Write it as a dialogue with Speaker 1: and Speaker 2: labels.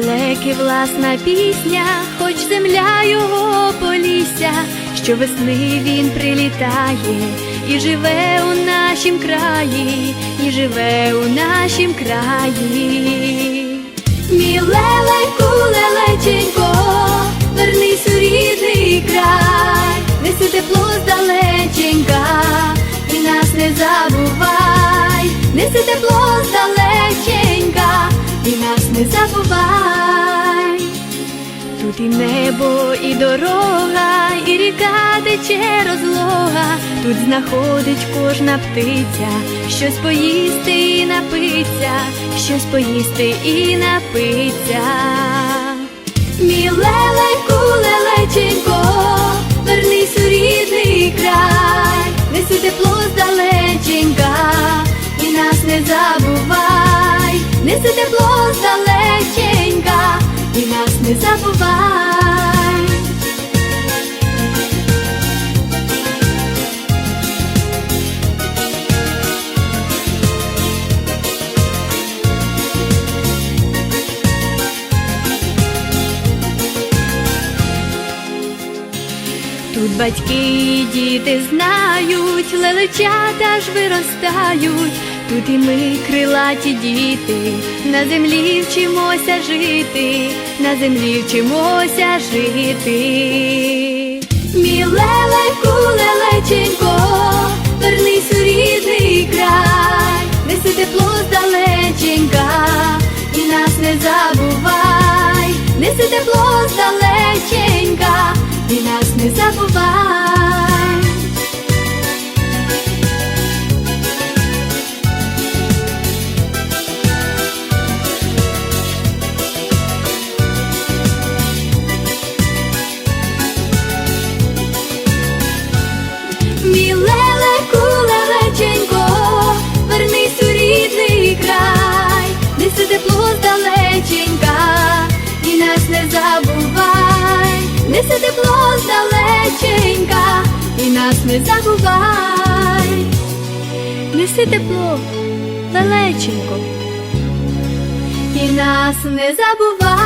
Speaker 1: тільки власна пісня, хоч земля його полісся, що весни він прилітає і живе у нашім краї, і живе у нашім краї. Мій лелеку, лелеченько, вернись у рідний край, неси тепло здалеченька, і нас не забувай, неси тепло здалеченька, і нас не забувай. Тут і небо, і дорога, і ріка тече розлога, тут знаходить кожна птиця, щось поїсти і напиться, щось поїсти і напиться. Мій не забувай. Тут батьки і діти знають, лелечата ж виростають, тут і ми, крилаті діти, на землі вчимося жити, на землі вчимося жити. Мій лелеку, лелеченько, вернись у рідний край, неси тепло здалеченька, і нас не забувай, неси тепло здалеченька, і нас не забувай. Не забувай, неси тепло здалеченька, і нас не забувай, неси тепло, далеченько і нас не забувай.